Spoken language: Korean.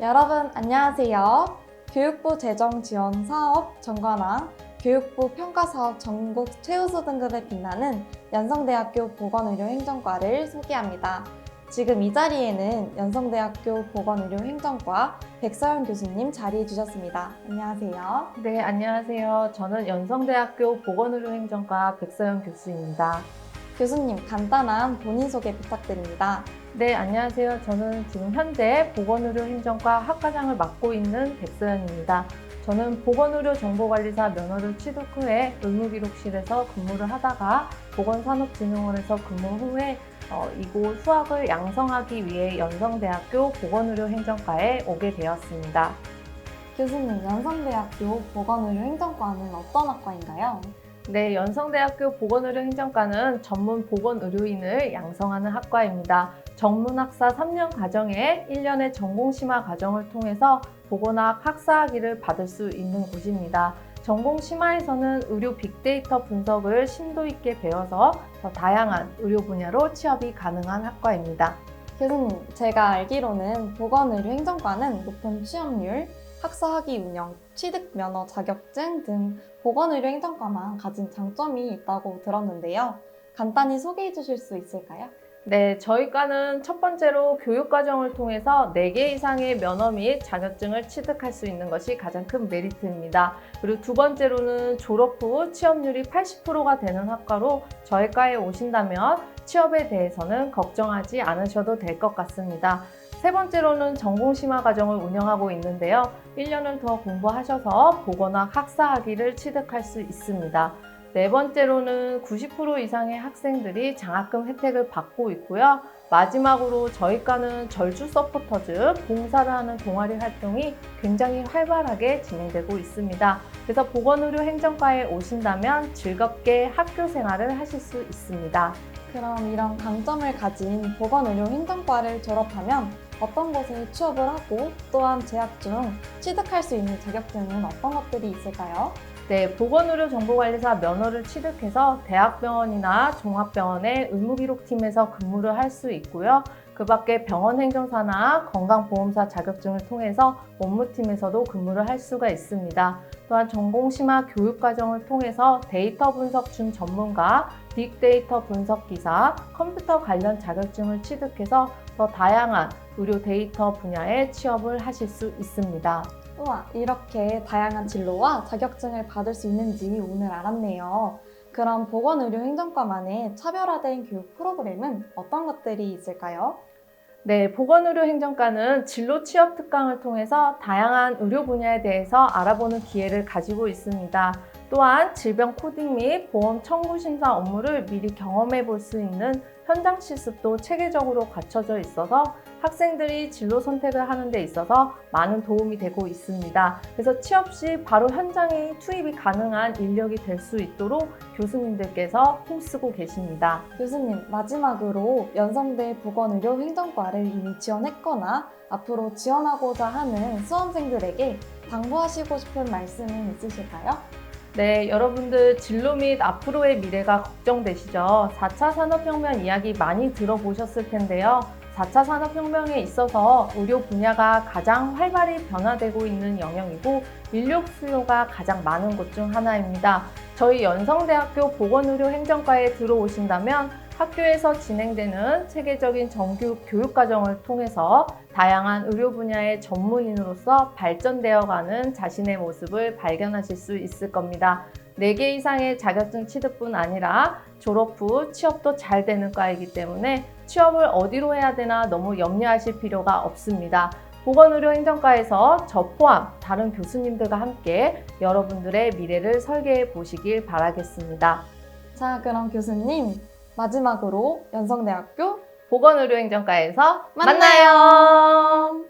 여러분 안녕하세요. 교육부 재정 지원 사업 정관왕 교육부 평가 사업 전국 최우수 등급에 빛나는 연성대학교 보건의료행정과를 소개합니다. 지금 이 자리에는 연성대학교 보건의료행정과 백서영 교수님 자리해 주셨습니다. 안녕하세요. 네, 안녕하세요. 저는 연성대학교 보건의료행정과 백서영 교수입니다. 교수님 간단한 본인 소개 부탁드립니다. 네, 안녕하세요. 저는 지금 현재 보건의료행정과 학과장을 맡고 있는 백서연입니다. 저는 보건의료정보관리사 면허를 취득 후에 의무기록실에서 근무를 하다가 보건산업진흥원에서 근무 후에 어, 이곳 수학을 양성하기 위해 연성대학교 보건의료행정과에 오게 되었습니다. 교수님 연성대학교 보건의료행정과는 어떤 학과인가요? 네, 연성대학교 보건의료행정과는 전문 보건의료인을 양성하는 학과입니다. 전문학사 3년 과정에 1년의 전공심화 과정을 통해서 보건학 학사학위를 받을 수 있는 곳입니다. 전공심화에서는 의료 빅데이터 분석을 심도 있게 배워서 더 다양한 의료 분야로 취업이 가능한 학과입니다. 교수님, 제가 알기로는 보건의료행정과는 높은 취업률, 학사학위 운영, 취득 면허 자격증 등 보건의료 행정과만 가진 장점이 있다고 들었는데요. 간단히 소개해 주실 수 있을까요? 네, 저희 과는 첫 번째로 교육과정을 통해서 4개 이상의 면허 및 자격증을 취득할 수 있는 것이 가장 큰 메리트입니다. 그리고 두 번째로는 졸업 후 취업률이 80%가 되는 학과로 저희 과에 오신다면 취업에 대해서는 걱정하지 않으셔도 될 것 같습니다. 세 번째로는 전공 심화 과정을 운영하고 있는데요. 1년을 더 공부하셔서 보건학 학사학위를 취득할 수 있습니다. 네 번째로는 90% 이상의 학생들이 장학금 혜택을 받고 있고요. 마지막으로 저희 과는 절주 서포터즈 봉사를 하는 동아리 활동이 굉장히 활발하게 진행되고 있습니다. 그래서 보건의료 행정과에 오신다면 즐겁게 학교 생활을 하실 수 있습니다. 그럼 이런 강점을 가진 보건의료 행정과를 졸업하면 어떤 곳에 취업을 하고 또한 재학 중 취득할 수 있는 자격증은 어떤 것들이 있을까요? 네, 보건의료정보관리사 면허를 취득해서 대학병원이나 종합병원의 의무기록팀에서 근무를 할 수 있고요. 그 밖에 병원 행정사나 건강보험사 자격증을 통해서 업무팀에서도 근무를 할 수가 있습니다. 또한 전공심화 교육과정을 통해서 데이터 분석 중 전문가, 빅데이터 분석 기사, 컴퓨터 관련 자격증을 취득해서 더 다양한 의료 데이터 분야에 취업을 하실 수 있습니다. 우와, 이렇게 다양한 진로와 자격증을 받을 수 있는지 오늘 알았네요. 그럼 보건의료행정과만의 차별화된 교육 프로그램은 어떤 것들이 있을까요? 네, 보건의료행정과는 진로 취업 특강을 통해서 다양한 의료 분야에 대해서 알아보는 기회를 가지고 있습니다. 또한 질병 코딩 및 보험 청구 심사 업무를 미리 경험해 볼 수 있는 현장 실습도 체계적으로 갖춰져 있어서 학생들이 진로 선택을 하는 데 있어서 많은 도움이 되고 있습니다. 그래서 취업 시 바로 현장에 투입이 가능한 인력이 될 수 있도록 교수님들께서 힘쓰고 계십니다. 교수님, 마지막으로 연성대 보건의료행정과를 이미 지원했거나 앞으로 지원하고자 하는 수험생들에게 당부하시고 싶은 말씀은 있으실까요? 네, 여러분들 진로 및 앞으로의 미래가 걱정되시죠? 4차 산업혁명 이야기 많이 들어보셨을 텐데요. 4차 산업혁명에 있어서 의료 분야가 가장 활발히 변화되고 있는 영역이고 인력 수요가 가장 많은 곳 중 하나입니다. 저희 연성대학교 보건의료행정과에 들어오신다면 학교에서 진행되는 체계적인 정규 교육 과정을 통해서 다양한 의료 분야의 전문인으로서 발전되어가는 자신의 모습을 발견하실 수 있을 겁니다. 4개 이상의 자격증 취득뿐 아니라 졸업 후 취업도 잘 되는 과이기 때문에 취업을 어디로 해야 되나 너무 염려하실 필요가 없습니다. 보건의료행정과에서 저 포함 다른 교수님들과 함께 여러분들의 미래를 설계해 보시길 바라겠습니다. 자, 그럼 교수님, 마지막으로 연성대학교 보건의료행정과에서 만나요. 만나요.